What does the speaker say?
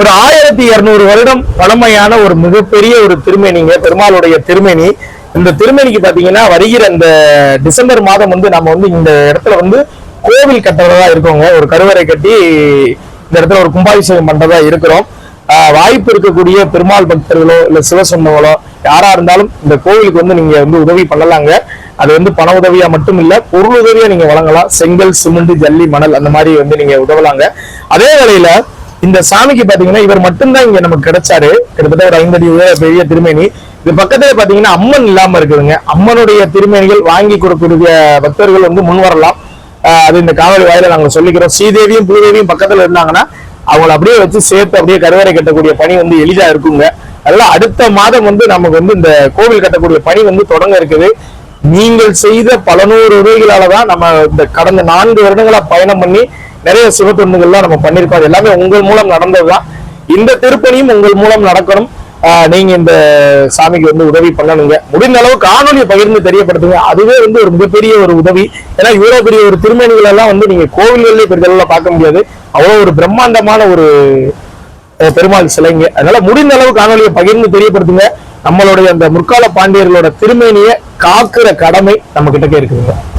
ஒரு ஆயிரத்தி இருநூறு வருடம் பழமையான ஒரு மிகப்பெரிய ஒரு திருமேனிங்க பெருமாளுடைய திருமேனி. இந்த திருமேனிக்கு பாத்தீங்கன்னா வருகிற இந்த டிசம்பர் மாதம் வந்து நம்ம வந்து இந்த இடத்துல வந்து கோவில் கட்டுறதா இருக்கோங்க. ஒரு கருவறை கட்டி இந்த இடத்துல ஒரு கும்பாபிஷேகம் பண்றதா இருக்கிறோம். ஆஹ் வாய்ப்பு இருக்கக்கூடிய பெருமாள் பக்தர்களோ இல்ல சிவசொந்தங்களோ யாரா இருந்தாலும் இந்த கோவிலுக்கு வந்து நீங்க வந்து உதவி பண்ணலாங்க. அது வந்து பண உதவியா மட்டும் இல்ல பொருள் உதவியா நீங்க வழங்கலாம். செங்கல் சிமெண்ட் ஜல்லி மணல் அந்த மாதிரி வந்து நீங்க உதவலாங்க. அதே வேளையில இந்த சாமிக்கு பாத்தீங்கன்னா இவர் மட்டும்தான் இங்க நமக்கு கிடைச்சாரு. கிட்டத்தட்ட ஒரு ஐந்தடி உயர பெரிய திருமேனி. இது பக்கத்துல பாத்தீங்கன்னா அம்மன் இல்லாம இருக்குதுங்க. அம்மனுடைய திருமேனிகள் வாங்கி கொடுக்கக்கூடிய பக்தர்கள் வந்து முன் வரலாம். அது இந்த காவலி வாயில நாங்க சொல்லிக்கிறோம். ஸ்ரீதேவியும் பூதேவியும் பக்கத்துல இருந்தாங்கன்னா அவங்கள அப்படியே வச்சு சேர்த்து அப்படியே கருவறை கட்டக்கூடிய பணி வந்து எளிதா இருக்குங்க. அதெல்லாம் அடுத்த மாதம் வந்து நமக்கு வந்து இந்த கோவில் கட்டக்கூடிய பணி வந்து தொடங்க இருக்குது. நீங்கள் செய்த பல நூறு உதவிகளால தான் நம்ம இந்த கடந்த நான்கு வருடங்களா பயணம் பண்ணி நிறைய சிவத்தொண்டுகள்லாம் நம்ம பண்ணியிருக்கோம். அது எல்லாமே உங்கள் மூலம் நடந்ததுதான். இந்த திருப்பணியும் உங்கள் மூலம் நடக்கணும். ஆஹ் நீங்க இந்த சாமிக்கு வந்து உதவி பண்ணணுங்க. முடிந்த அளவு காணொலியை பகிர்ந்து தெரியப்படுத்துங்க. அதுவே வந்து ஒரு மிகப்பெரிய ஒரு உதவி. ஏன்னா இவ்வளவு பெரிய ஒரு திருமணிகள் எல்லாம் வந்து நீங்க கோவில்கள்லயே பெரிய பார்க்க முடியாது. அவ்வளவு ஒரு பிரம்மாண்டமான ஒரு பெருமாள் சிலைங்க. அதனால முடிந்த அளவு காணொலியை பகிர்ந்து தெரியப்படுத்துங்க. நம்மளுடைய அந்த முற்கால பாண்டியர்களோட திருமேனியை காக்குற கடமை நம்ம கிட்டக்கே இருக்குதுங்க.